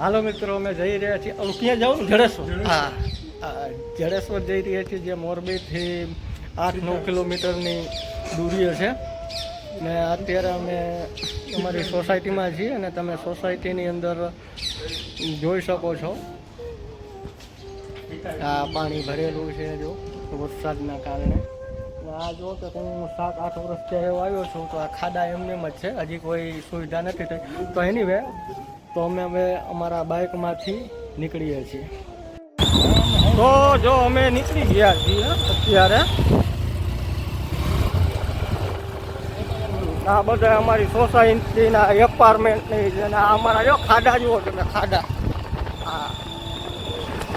હાલો મિત્રો અમે જઈ રહ્યા છીએ. ક્યાં જવું જડેશ્વર? હા જડેશ્વર જઈ રહ્યા છીએ જે મોરબીથી આઠ નવ કિલોમીટરની દૂરી છે. ને અત્યારે અમે અમારી સોસાયટીમાં છીએ અને તમે સોસાયટીની અંદર જોઈ શકો છો. આ પાણી ભરેલું છે જો વરસાદના કારણે. આ જો કે હું સાત આઠ વર્ષ ત્યાં આવ્યો છું તો આ ખાડા એમને જ છે. હજી કોઈ સુવિધા નથી થઈ. તો એની વે તો અમે હવે અમારા બાઇકમાંથી નીકળીએ છીએ. તો જો અમે નીકળી ગયા છીએ અત્યારે. આ બધા અમારી સોસાયટીના એપાર્ટમેન્ટની છે અને અમારા જો ખાડા જુઓ તમે, ખાડા. હા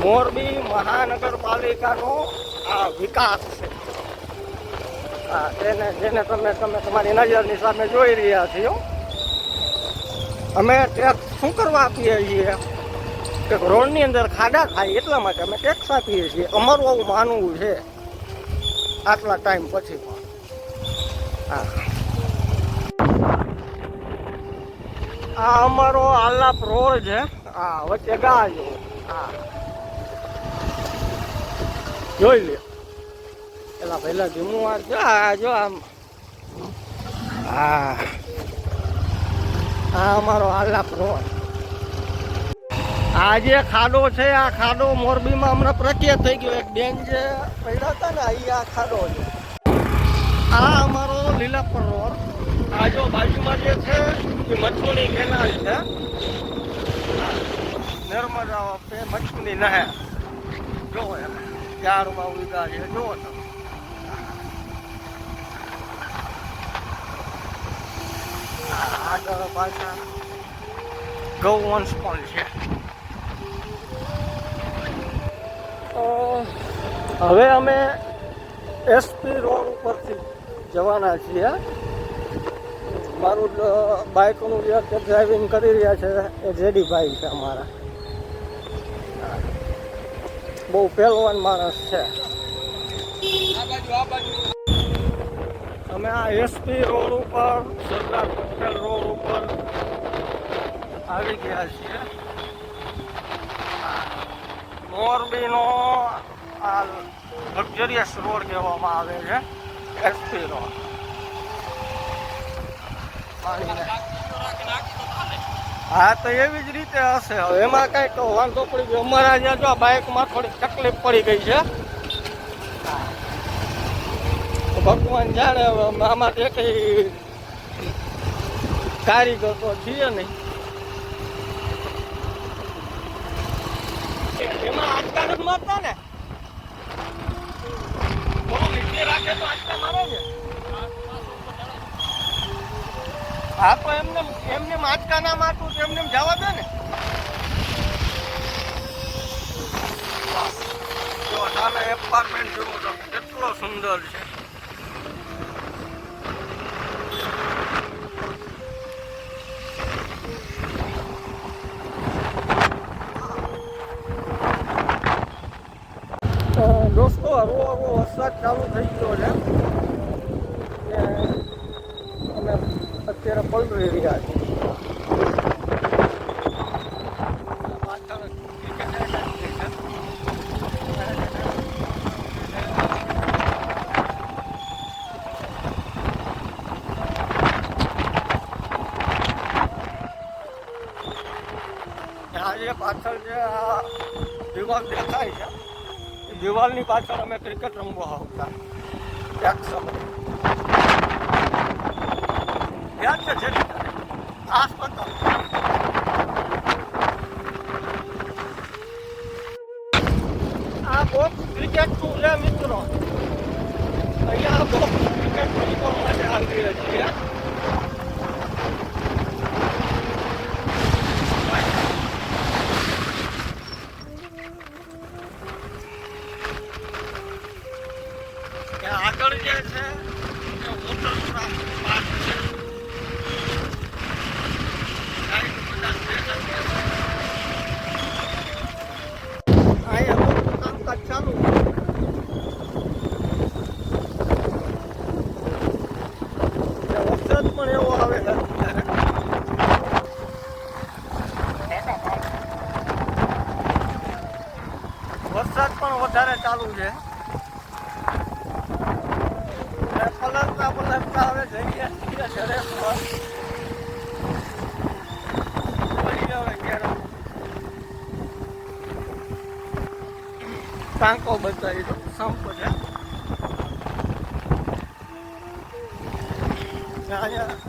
મોરબી મહાનગરપાલિકાનો આ વિકાસ છે. હા તેને જેને તમે તમે તમારી નજરની સામે જોઈ રહ્યા છો. અમે ટેક્સ શું કરવા આપીએ છીએ? કે રોડની અંદર ખાડા થાય એટલા માટે અમે ટેક્સ આપીએ છીએ. અમારું આવું માનવું છે. આટલા ટાઈમ પછી. પણ હા. આ અમારો આલાપ રોડ છે. હા, વચ્ચે ગાયો. હા. જોઈ લે. પેલા પહેલા ધીમું આ જો આ, જો આમ. હા. આ અમારો આલાપ રોડ આ જે ખાડો છે, આ ખાડો મોરબીમાં હમણાં પ્રખ્યાત થઈ ગયો. એક બેન જે પડ્યા હતા ને અહીં આ ખાડો છે. આ અમારો લીલાપર રોડ. આ બાજુમાં જે છે, એ મચ્છુની કેનાલ છે. નર્મદા વખતે મચ્છુની નહેર. જો એમ. ચારમાં ઉગા છે જો તમે. આગળ પાછા ગૌવંશ પણ છે હવે અમે એસપી રોડ ઉપરથી જવાના છીએ. મારું બાઇકનું જે અત્યારે ડ્રાઇવિંગ કરી રહ્યા છે, એ જેડી ભાઈ છે અમારા. બહુ પહેલવાન માણસ છે. અમે આ એસપી રોડ ઉપર, સરદાર પટેલ રોડ ઉપર આવી ગયા છીએ. મોરબીનો આ લક્ઝરિયસ રોડ કહેવામાં આવે છે એસપી રોડ. હા, તો એવી જ રીતે હશે. હવે એમાં કંઈક વાંધો પડી ગયો. અમારા જ્યાં જો બાઇકમાં થોડીક તકલીફ પડી ગઈ છે તો ભગવાન જાણે હવે તે કઈ કારીગર તો છીએ નહીં. એમાં આજકા નથી મારતા ને. હા, તો એમને એમને આંચકા ના એમને જવા દે ને. જો એપાર્ટમેન્ટ જુઓ તો કેટલો સુંદર છે. હળવો હળવો વરસાદ ચાલુ થઈ ગયો છે. અમે અત્યારે પલળી રહ્યા છીએ પાછળ આ જે પાછળ જે આ દિવાલ દેખાય છે એ દિવાલની પાછળ અમે ક્રિકેટ રમવા આવતા. એક સમય યાદ છે છે ખાસ આ બોક્સ ક્રિકેટનું ચાલુ છે. હવે જઈએ છીએ ઘરે ટાંકો બતાવી દો સંપ છે. અહીંયા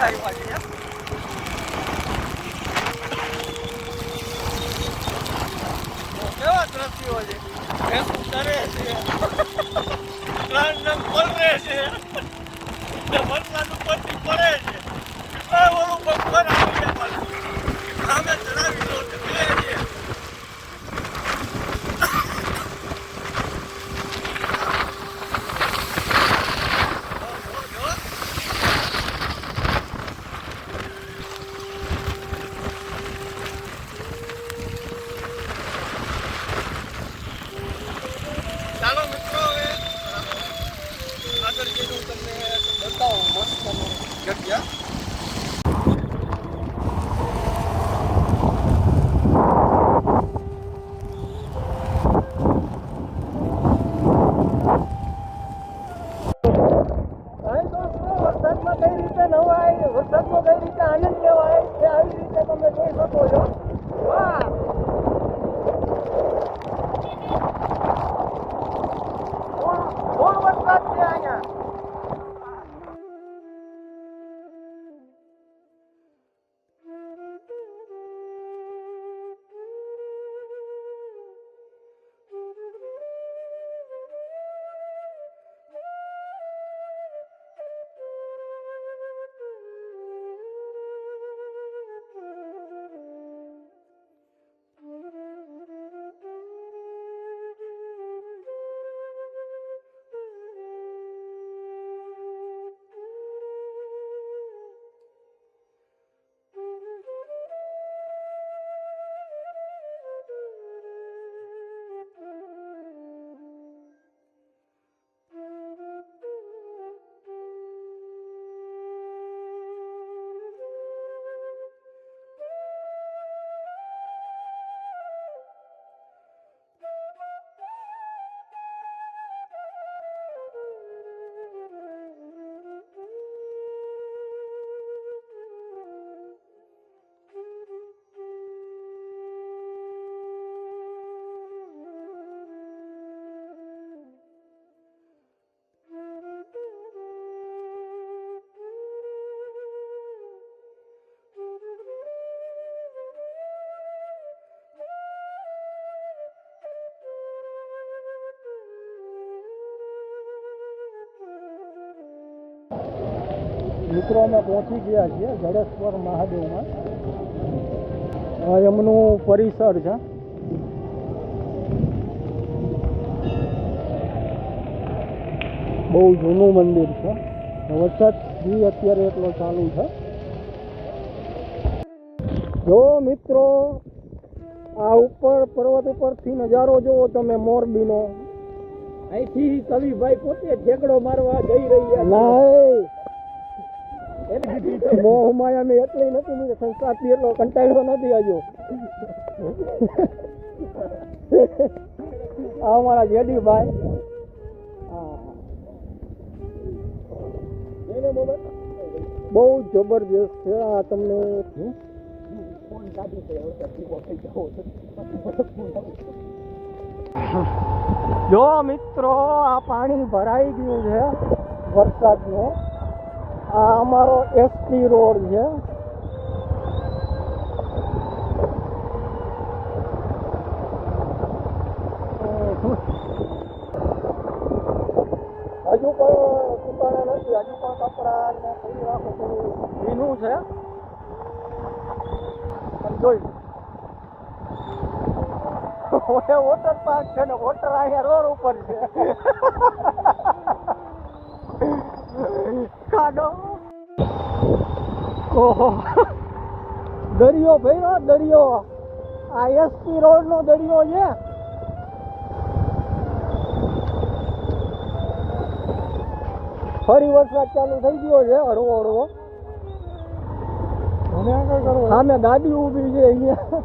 કેવા દ્રશ્યો છે મિત્રો અમે પહોંચી ગયા છીએ જડેશ્વર મહાદેવમાં એમનું પરિસર છે. બહુ જૂનું મંદિર છે. વરસાદથી અત્યારે એટલો ચાલુ છે. જો મિત્રો આ ઉપર પર્વત ઉપરથી નજારો જોવો તમે મોરબીનો. અહીંથી કવિભાઈ પોતે ઠેકડો મારવા જઈ રહ્યા ના મોહ માયા મેં એટલી નથી મને સંસ્કારથી એટલો કંટાળ્યો નથી હજુ આ અમારા જેડીભાઈ. ભાઈ બહુ જબરજસ્ત છે આ તમને. જો મિત્રો, આ પાણી ભરાઈ ગયું છે વરસાદનું. આ અમારો એસટી રોડ છે. હજુ પણ સુકાણા નથી, હજુ પણ કપડા ને થોડી રાખો થોડું ભીનું છે. જોઈ વોટર પાર્ક છે ને વોટર અહીંયા રોડ ઉપર છે. ઓહો. દરિયો ભર્યો દરિયો. આ એસપી રોડ નો દરિયો છે. ફરી વરસાદ ચાલુ થઈ ગયો છે હળવો હળવો. સામે ગાડી ઊભી છે અહીંયા.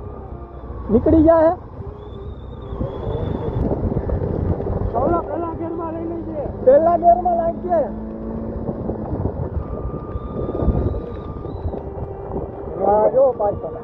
નીકળી જાય પેલા ઘરમાં લાગી લેજે પેલા ગેરમાં લાગીએ હા જો પાછળ